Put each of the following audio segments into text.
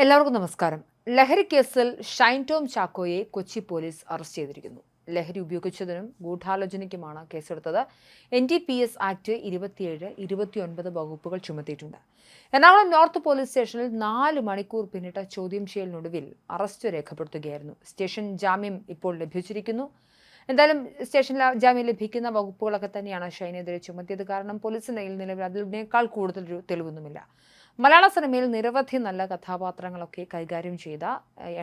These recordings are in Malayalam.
എല്ലാവർക്കും നമസ്കാരം. ലഹരി കേസിൽ ഷൈൻ ടോം ചാക്കോയെ കൊച്ചി പോലീസ് അറസ്റ്റ് ചെയ്തിരിക്കുന്നു. ലഹരി ഉപയോഗിച്ചതിനും ഗൂഢാലോചനയ്ക്കുമാണ് കേസെടുത്തത്. N D P S act ഇരുപത്തിയേഴ് ഇരുപത്തിയൊൻപത് വകുപ്പുകൾ ചുമത്തിയിട്ടുണ്ട്. എറണാകുളം നോർത്ത് പോലീസ് സ്റ്റേഷനിൽ നാല് മണിക്കൂർ പിന്നിട്ട ചോദ്യം ചെയ്യലിനൊടുവിൽ അറസ്റ്റ് രേഖപ്പെടുത്തുകയായിരുന്നു. സ്റ്റേഷൻ ജാമ്യം ഇപ്പോൾ ലഭിച്ചിരിക്കുന്നു. എന്തായാലും സ്റ്റേഷനിൽ ജാമ്യം ലഭിക്കുന്ന വകുപ്പുകളൊക്കെ തന്നെയാണ് ഷൈനെതിരെ ചുമത്തിയത്. കാരണം കയ്യിൽ നിലവിൽ അതിനേക്കാൾ കൂടുതൽ തെളിവൊന്നുമില്ല. മലയാള സിനിമയിൽ നിരവധി നല്ല കഥാപാത്രങ്ങളൊക്കെ കൈകാര്യം ചെയ്ത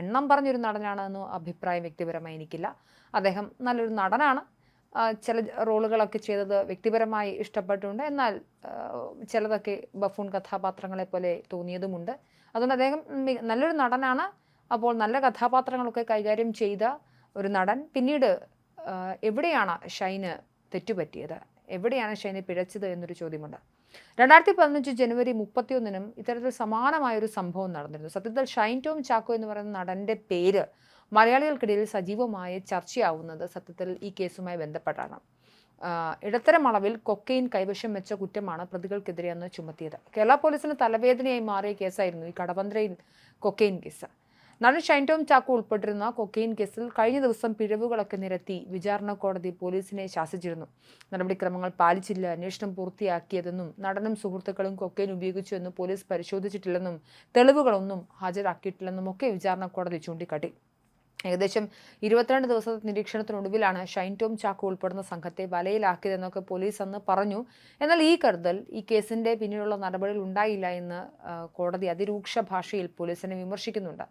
എണ്ണം പറഞ്ഞൊരു നടനാണെന്ന് അഭിപ്രായം വ്യക്തിപരമായി എനിക്കില്ല. അദ്ദേഹം നല്ലൊരു നടനാണ്. ചില റോളുകളൊക്കെ ചെയ്തത് വ്യക്തിപരമായി ഇഷ്ടപ്പെട്ടുണ്ട് എന്നാൽ ചിലതൊക്കെ ബഫൂൺ കഥാപാത്രങ്ങളെ പോലെ തോന്നിയതുമുണ്ട്. അതുകൊണ്ട് അദ്ദേഹം നല്ലൊരു നടനാണ്. അപ്പോൾ നല്ല കഥാപാത്രങ്ങളൊക്കെ കൈകാര്യം ചെയ്ത ഒരു നടൻ. പിന്നീട് എവിടെയാണ് ഷൈന് തെറ്റുപറ്റിയത്? എവിടെയാണ് ഷൈന് പിഴച്ചത് എന്നൊരു ചോദ്യമുണ്ട്. രണ്ടായിരത്തി പതിനഞ്ച് ജനുവരി മുപ്പത്തിയൊന്നിനും ഇത്തരത്തിൽ സമാനമായ ഒരു സംഭവം നടന്നിരുന്നു. സത്യത്തിൽ ഷൈൻ ടോം ചാക്കോ എന്ന് പറയുന്ന നടന്റെ പേര് മലയാളികൾക്കിടയിൽ സജീവമായ ചർച്ചയാവുന്നത് സത്യത്തിൽ ഈ കേസുമായി ബന്ധപ്പെട്ടാണ്. ഇടത്തരം അളവിൽ കൊക്കെയിൻ കൈവശം വെച്ച കുറ്റമാണ് പ്രതികൾക്കെതിരെ അന്ന് ചുമത്തിയത്. കേരള പോലീസിന് തലവേദനയായി മാറിയ കേസായിരുന്നു ഈ കടവന്ത്രയിൽ കൊക്കെയിൻ കേസ്. നടൻ ഷൈൻ ടോം ചാക്കോ ഉൾപ്പെട്ടിരുന്ന കൊക്കെയിൻ കേസിൽ കഴിഞ്ഞ ദിവസം പിഴവുകളൊക്കെ നിരത്തി വിചാരണ കോടതി പോലീസിനെ ശാസിച്ചിരുന്നു. നടപടിക്രമങ്ങൾ പാലിച്ചില്ല അന്വേഷണം പൂർത്തിയാക്കിയതെന്നും നടനും സുഹൃത്തുക്കളും കൊക്കെയിൻ ഉപയോഗിച്ചുവെന്നും പോലീസ് പരിശോധിച്ചിട്ടില്ലെന്നും തെളിവുകളൊന്നും ഹാജരാക്കിയിട്ടില്ലെന്നും ഒക്കെ വിചാരണ കോടതി ചൂണ്ടിക്കാട്ടി. ഏകദേശം ഇരുപത്തിരണ്ട് ദിവസത്തെ നിരീക്ഷണത്തിനൊടുവിലാണ് ഷൈൻ ടോം ചാക്കോ ഉൾപ്പെടുന്ന സംഘത്തെ വലയിലാക്കിയതെന്നൊക്കെ പോലീസ് അന്ന് പറഞ്ഞു. എന്നാൽ ഈ കരുതൽ ഈ കേസിന്റെ പിന്നിലുള്ള നടപടികൾ ഉണ്ടായില്ല എന്ന് കോടതി അതിരൂക്ഷ ഭാഷയിൽ പോലീസിനെ വിമർശിക്കുന്നുണ്ട്.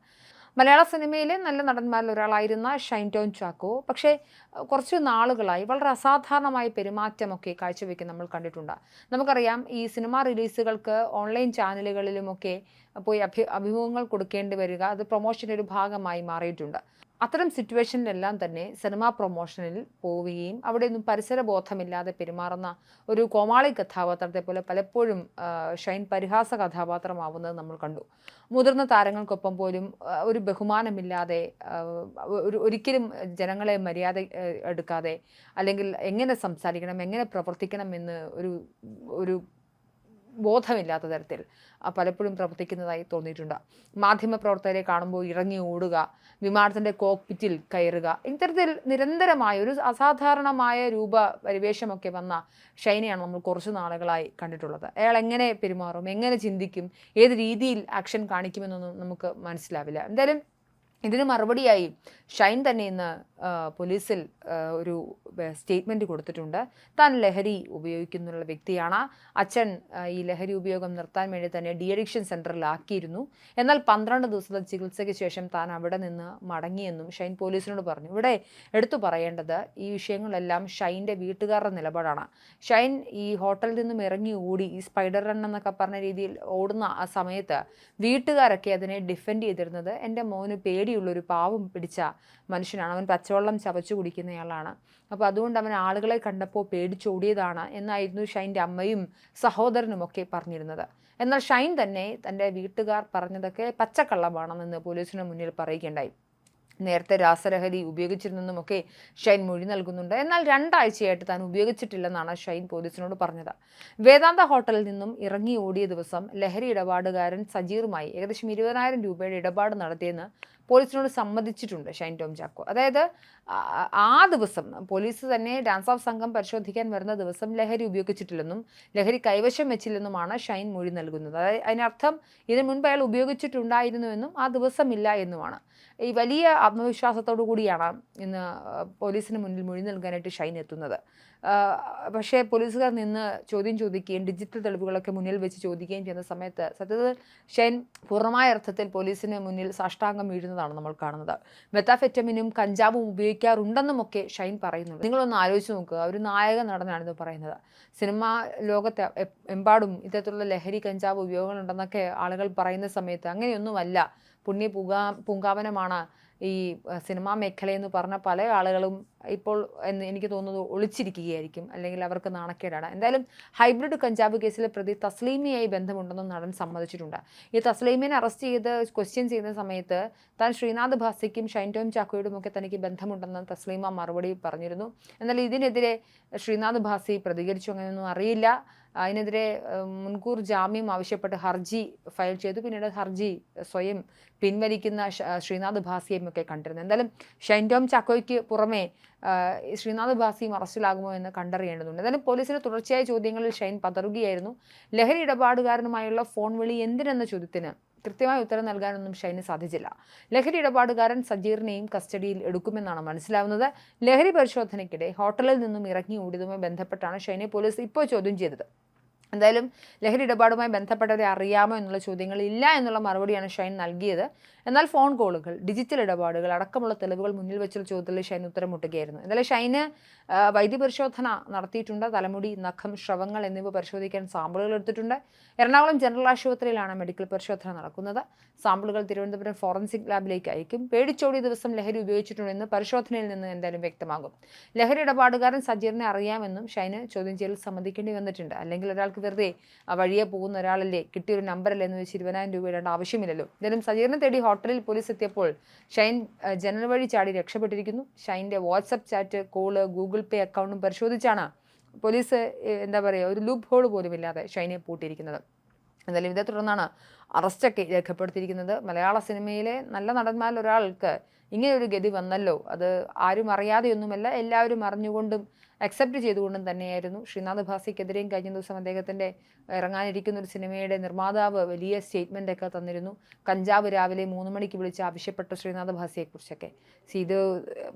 മലയാള സിനിമയിലെ നല്ല നടന്മാരിൽ ഒരാളായിരുന്ന ഷൈൻ ടോം ചാക്കോ. പക്ഷേ കുറച്ച് നാളുകളായി വളരെ അസാധാരണമായ പെരുമാറ്റമൊക്കെ കാഴ്ചവെക്കാൻ നമ്മൾ കണ്ടിട്ടുണ്ട്. നമുക്കറിയാം ഈ സിനിമാ റിലീസുകൾക്ക് ഓൺലൈൻ ചാനലുകളിലുമൊക്കെ പോയി അഭി അഭിമുഖങ്ങൾ കൊടുക്കേണ്ടി വരിക അത് പ്രൊമോഷന്റെ ഒരു ഭാഗമായി മാറിയിട്ടുണ്ട്. അത്തരം സിറ്റുവേഷനിലെല്ലാം തന്നെ സിനിമാ പ്രൊമോഷനിൽ പോവുകയും അവിടെ ഒന്നും പരിസരബോധമില്ലാതെ പെരുമാറുന്ന ഒരു കോമാളി കഥാപാത്രത്തെ പോലെ പലപ്പോഴും ഷൈൻ പരിഹാസ കഥാപാത്രമാവുന്നത് നമ്മൾ കണ്ടു. മുതിർന്ന താരങ്ങൾക്കൊപ്പം പോലും ഒരു ബഹുമാനമില്ലാതെ ഒരു ഒരിക്കലും ജനങ്ങളെ മര്യാദ എടുക്കാതെ അല്ലെങ്കിൽ എങ്ങനെ സംസാരിക്കണം എങ്ങനെ പ്രവർത്തിക്കണം എന്ന് ഒരു ഒരു ബോധമില്ലാത്ത തരത്തിൽ പലപ്പോഴും പ്രവർത്തിക്കുന്നതായി തോന്നിയിട്ടുണ്ട്. മാധ്യമപ്രവർത്തകരെ കാണുമ്പോൾ ഇറങ്ങി ഓടുക വിമാനത്തിന്റെ കോക്പിറ്റിൽ കയറുക ഇത്തരത്തിൽ നിരന്തരമായ ഒരു അസാധാരണമായ രൂപ പരിവേഷമൊക്കെ വന്ന ഷൈനയാണ് നമ്മൾ കുറച്ച് നാളുകളായി കണ്ടിട്ടുള്ളത്. അയാൾ എങ്ങനെ പെരുമാറും എങ്ങനെ ചിന്തിക്കും ഏത് രീതിയിൽ ആക്ഷൻ കാണിക്കുമെന്നൊന്നും നമുക്ക് മനസ്സിലാവില്ല. എന്തായാലും ഇതിന് മറുപടിയായി ഷൈൻ തന്നെ ഇന്ന് പോലീസിൽ ഒരു സ്റ്റേറ്റ്മെന്റ് കൊടുത്തിട്ടുണ്ട്. താൻ ലഹരി ഉപയോഗിക്കുന്നുള്ള വ്യക്തിയാണ്. അച്ഛൻ ഈ ലഹരി ഉപയോഗം നിർത്താൻ വേണ്ടി തന്നെ ഡി അഡിക്ഷൻ സെന്ററിലാക്കിയിരുന്നു എന്നാൽ പന്ത്രണ്ട് ദിവസത്തെ ചികിത്സയ്ക്ക് ശേഷം താൻ അവിടെ നിന്ന് മടങ്ങിയെന്നും ഷൈൻ പോലീസിനോട് പറഞ്ഞു. ഇവിടെ എടുത്തു പറയേണ്ടത് ഈ വിഷയങ്ങളെല്ലാം ഷൈന്റെ വീട്ടുകാരുടെ നിലപാടാണ്. ഷൈൻ ഈ ഹോട്ടലിൽ നിന്നും ഇറങ്ങി ഓടി ഈ സ്പൈഡർ റൺ എന്നൊക്കെ പറഞ്ഞ രീതിയിൽ ഓടുന്ന ആ സമയത്ത് വീട്ടുകാരൊക്കെ അതിനെ ഡിഫെൻഡ് ചെയ്തിരുന്നത് എന്റെ മോന് പേടിയുള്ളൊരു പാവം പിടിച്ച മനുഷ്യനാണ്. അവൻ പച്ചവെള്ളം ചവച്ചു കുടിക്കുന്നയാളാണ്. അപ്പോൾ അതുകൊണ്ട് അവൻ ആളുകളെ കണ്ടപ്പോൾ പേടിച്ചോടിയതാണ് എന്നായിരുന്നു ഷൈന്റെ അമ്മയും സഹോദരനുമൊക്കെ പറഞ്ഞിരുന്നത്. എന്നാൽ ഷൈൻ തന്നെ തന്റെ വീട്ടുകാർ പറഞ്ഞതൊക്കെ പച്ചക്കള്ളമാണെന്ന് പോലീസിന് മുന്നിൽ പറയുകയുണ്ടായി. നേരത്തെ രാസലഹരി ഉപയോഗിച്ചിരുന്നെന്നുമൊക്കെ ഷൈൻ മൊഴി നൽകുന്നുണ്ട്. എന്നാൽ രണ്ടാഴ്ചയായിട്ട് താൻ ഉപയോഗിച്ചിട്ടില്ലെന്നാണ് ഷൈൻ പോലീസിനോട് പറഞ്ഞത്. വേദാന്ത ഹോട്ടലിൽ നിന്നും ഇറങ്ങി ഓടിയ ദിവസം ലഹരി ഇടപാടുകാരൻ സജീറുമായി ഏകദേശം ഇരുപതിനായിരം രൂപയുടെ ഇടപാട് നടത്തിയെന്ന് പോലീസിനോട് സമ്മതിച്ചിട്ടുണ്ട് ഷൈൻ ടോം ചാക്കോ. അതായത് ആ- ദിവസം പോലീസ് തന്നെ ഡാൻസ് ഓഫ് സംഘം പരിശോധിക്കാൻ വരുന്ന ദിവസം ലഹരി ഉപയോഗിച്ചിട്ടില്ലെന്നും ലഹരി കൈവശം വെച്ചില്ലെന്നുമാണ് ഷൈൻ മൊഴി നൽകുന്നത്. അതായത് അതിനർത്ഥം ഇതിനു മുൻപ് അയാൾ ഉപയോഗിച്ചിട്ടുണ്ടായിരുന്നുവെന്നും ആ ദിവസമില്ല എന്നുമാണ്. ഈ വലിയ ആത്മവിശ്വാസത്തോടു കൂടിയാണ് ഇന്ന് പോലീസിന് മുന്നിൽ മൊഴി നൽകാനായിട്ട് ഷൈൻ എത്തുന്നത്. പക്ഷേ പോലീസുകാർ നിന്ന് ചോദ്യം ചോദിക്കുകയും ഡിജിറ്റൽ തെളിവുകളൊക്കെ മുന്നിൽ വെച്ച് ചോദിക്കുകയും ചെയ്യുന്ന സമയത്ത് സത്യത്തിൽ ഷൈൻ പൂർണമായ അർത്ഥത്തിൽ പോലീസിന് മുന്നിൽ സാഷ്ടാംഗം വീഴുന്നതാണ് നമ്മൾ കാണുന്നത്. മെത്താഫെറ്റമിനും കഞ്ചാവും ഉപയോഗിക്കാറുണ്ടെന്നുമൊക്കെ ഷൈൻ പറയുന്നുണ്ട്. നിങ്ങളൊന്ന് ആലോചിച്ച് നോക്കുക. ഒരു നായക നടനാണിത് പറയുന്നത്. സിനിമാ ലോകത്ത് എമ്പാടും ഇത്തരത്തിലുള്ള ലഹരി കഞ്ചാവ് ഉപയോഗങ്ങളുണ്ടെന്നൊക്കെ ആളുകൾ പറയുന്ന സമയത്ത് അങ്ങനെയൊന്നുമല്ല. പുണ്യ പൂങ്കാ പൂങ്കാവനമാണ് ഈ സിനിമാ മേഖലയെന്ന് പറഞ്ഞ പല ആളുകളും ഇപ്പോൾ എന്ന് എനിക്ക് തോന്നുന്നത് ഒളിച്ചിരിക്കുകയായിരിക്കും. അല്ലെങ്കിൽ അവർക്ക് നാണക്കേടാണ്. എന്തായാലും ഹൈബ്രിഡ് കഞ്ചാവ് കേസിലെ പ്രതി തസ്ലീമിയായി ബന്ധമുണ്ടെന്നും നടൻ സമ്മതിച്ചിട്ടുണ്ട്. ഈ തസ്ലീമിനെ അറസ്റ്റ് ചെയ്ത് ക്വസ്റ്റ്യൻ ചെയ്യുന്ന സമയത്ത് താൻ ശ്രീനാഥ് ഭാസിക്കും ഷൈൻ ടോം ചാക്കോയോടും ഒക്കെ തനിക്ക് ബന്ധമുണ്ടെന്ന് തസ്ലീമ മറുപടി പറഞ്ഞിരുന്നു. എന്നാൽ ഇതിനെതിരെ ശ്രീനാഥ് ഭാസി പ്രതികരിച്ചു അങ്ങനെയൊന്നും അറിയില്ല. അതിനെതിരെ മുൻകൂർ ജാമ്യം ആവശ്യപ്പെട്ട് ഹർജി ഫയൽ ചെയ്തു. പിന്നീട് ഹർജി സ്വയം പിൻവലിക്കുന്ന ശ്രീനാഥ് ഭാസിയെയും ഒക്കെ കണ്ടിരുന്നു. എന്തായാലും ഷൈൻ ടോം ചാക്കോയ്ക്ക് പുറമെ ശ്രീനാഥ് ബാസിയും അറസ്റ്റിലാകുമോ എന്ന് കണ്ടറിയേണ്ടതുണ്ട്. എന്നാലും പോലീസിന് തുടർച്ചയായ ചോദ്യങ്ങളിൽ ഷൈൻ പതറുകയായിരുന്നു. ലഹരി ഇടപാടുകാരനുമായുള്ള ഫോൺ വിളി എന്തിനെന്ന ചോദ്യത്തിന് കൃത്യമായ ഉത്തരം നൽകാനൊന്നും ഷൈന് സാധിച്ചില്ല. ലഹരി ഇടപാടുകാരൻ സജീറിനെയും കസ്റ്റഡിയിൽ എടുക്കുമെന്നാണ് മനസ്സിലാവുന്നത്. ലഹരി പരിശോധനയ്ക്കിടെ ഹോട്ടലിൽ നിന്നും ഇറങ്ങി ഓടിയതുമായി ബന്ധപ്പെട്ടാണ് ഷൈനെ പോലീസ് ഇപ്പോൾ ചോദ്യം ചെയ്തത്. എന്തായാലും ലഹരി ഇടപാടുമായി ബന്ധപ്പെട്ടവരെ അറിയാമോ എന്നുള്ള ചോദ്യങ്ങൾ ഇല്ല എന്നുള്ള മറുപടിയാണ് ഷൈൻ നൽകിയത്. എന്നാൽ ഫോൺ കോളുകൾ ഡിജിറ്റൽ ഇടപാടുകൾ അടക്കമുള്ള തെളിവുകൾ മുന്നിൽ വെച്ചുള്ള ചോദ്യത്തിൽ ഷൈൻ ഉത്തരം മുട്ടുകയായിരുന്നു. എന്തായാലും ഷൈന് വൈദ്യ വൈദ്യപരിശോധന നടത്തിയിട്ടുണ്ട്. തലമുടി നഖം ശ്രവങ്ങൾ എന്നിവ പരിശോധിക്കാൻ സാമ്പിളുകൾ എടുത്തിട്ടുണ്ട്. എറണാകുളം ജനറൽ ആശുപത്രിയിലാണ് മെഡിക്കൽ പരിശോധന നടക്കുന്നത്. സാമ്പിളുകൾ തിരുവനന്തപുരം ഫോറൻസിക് ലാബിലേക്ക് അയക്കും. പേടിച്ചോടിയ ദിവസം ലഹരി ഉപയോഗിച്ചിട്ടുണ്ടെന്ന് പരിശോധനയിൽ നിന്ന് എന്തായാലും വ്യക്തമാകും. ലഹരി ഇടപാടുകാരൻ സജീറിനെ അറിയാമെന്നും ഷൈന് ചോദ്യം ചെയ്യൽ സമ്മതിക്കേണ്ടി വന്നിട്ടുണ്ട്. അല്ലെങ്കിൽ ഒരാൾക്ക് വെറുതെ വഴിയെ പോകുന്ന ഒരാളല്ലേ? കിട്ടിയൊരു നമ്പറല്ലേ എന്ന് വെച്ച് ഇരുപതിനായിരം രൂപ ഇടേണ്ട ആവശ്യമില്ലല്ലോ. എന്തായാലും സജീറിനെ തേടി ഹോട്ടലിൽ പോലീസ് എത്തിയപ്പോൾ ഷൈൻ ജനൽ വഴി ചാടി രക്ഷപ്പെട്ടിരിക്കുന്നു. ഷൈന്റെ WhatsApp chat call Google Pay അക്കൗണ്ടും പരിശോധിച്ചാണ് പോലീസ് എന്താ പറയുക ഒരു ലൂപ്പ് ഹോൾ പോലും ഇല്ലാതെ ഷൈനെ പൂട്ടിയിരിക്കുന്നത്. എന്തായാലും ഇതേ തുടർന്നാണ് അറസ്റ്റൊക്കെ രേഖപ്പെടുത്തിയിരിക്കുന്നത്. മലയാള സിനിമയിലെ നല്ല നടന്മാരിൽ ഒരാൾക്ക് ഇങ്ങനെ ഒരു ഗതി വന്നല്ലോ. അത് ആരും അറിയാതെയൊന്നുമല്ല എല്ലാവരും അറിഞ്ഞുകൊണ്ടും അക്സെപ്റ്റ് ചെയ്തുകൊണ്ടും തന്നെയായിരുന്നു. ശ്രീനാഥ് ഭാസിക്കെതിരെയും കഴിഞ്ഞ ദിവസം അദ്ദേഹത്തിന്റെ ഇറങ്ങാനിരിക്കുന്ന ഒരു സിനിമയുടെ നിർമ്മാതാവ് വലിയ സ്റ്റേറ്റ്മെന്റൊക്കെ തന്നിരുന്നു. കഞ്ചാവ് രാവിലെ മൂന്ന് മണിക്ക് വിളിച്ച് ആവശ്യപ്പെട്ട ശ്രീനാഥ് ഭാസിയെക്കുറിച്ചൊക്കെ. സി ഇത്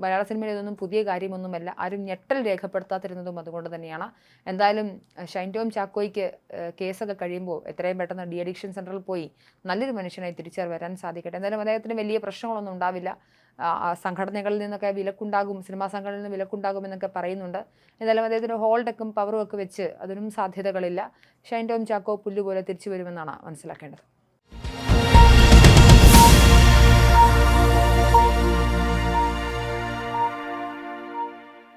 മലയാള സിനിമയിൽ ഇതൊന്നും പുതിയ കാര്യമൊന്നുമല്ല. ആരും ഞെട്ടൽ രേഖപ്പെടുത്താതിരുന്നതും അതുകൊണ്ട് തന്നെയാണ്. എന്തായാലും ഷൈൻ ടോം ചാക്കോയ്ക്ക് കേസൊക്കെ കഴിയുമ്പോൾ എത്രയും പെട്ടെന്ന് ഡി അഡിക്ഷൻ സെന്ററിൽ പോയി നല്ലൊരു മനുഷ്യനായി തിരിച്ചറി വരാൻ സാധിക്കട്ടെ. എന്തായാലും അദ്ദേഹത്തിന് വലിയ പ്രശ്നങ്ങളൊന്നും ഉണ്ടാവില്ല. സംഘടനകളിൽ നിന്നൊക്കെ വിലക്കുണ്ടാകും സിനിമാ സംഘടനയിൽ നിന്ന് വിലക്കുണ്ടാകും എന്നൊക്കെ പറയുന്നുണ്ട്. എന്തായാലും അദ്ദേഹത്തിന് ഹോൾഡൊക്കെ പവറും ഒക്കെ വെച്ച് അതിനും സാധ്യതകളില്ല. ഷൈൻ ടോം ചാക്കോ പുല്ലുപോലെ തിരിച്ചു വരുമെന്നാണ് മനസ്സിലാക്കേണ്ടത്.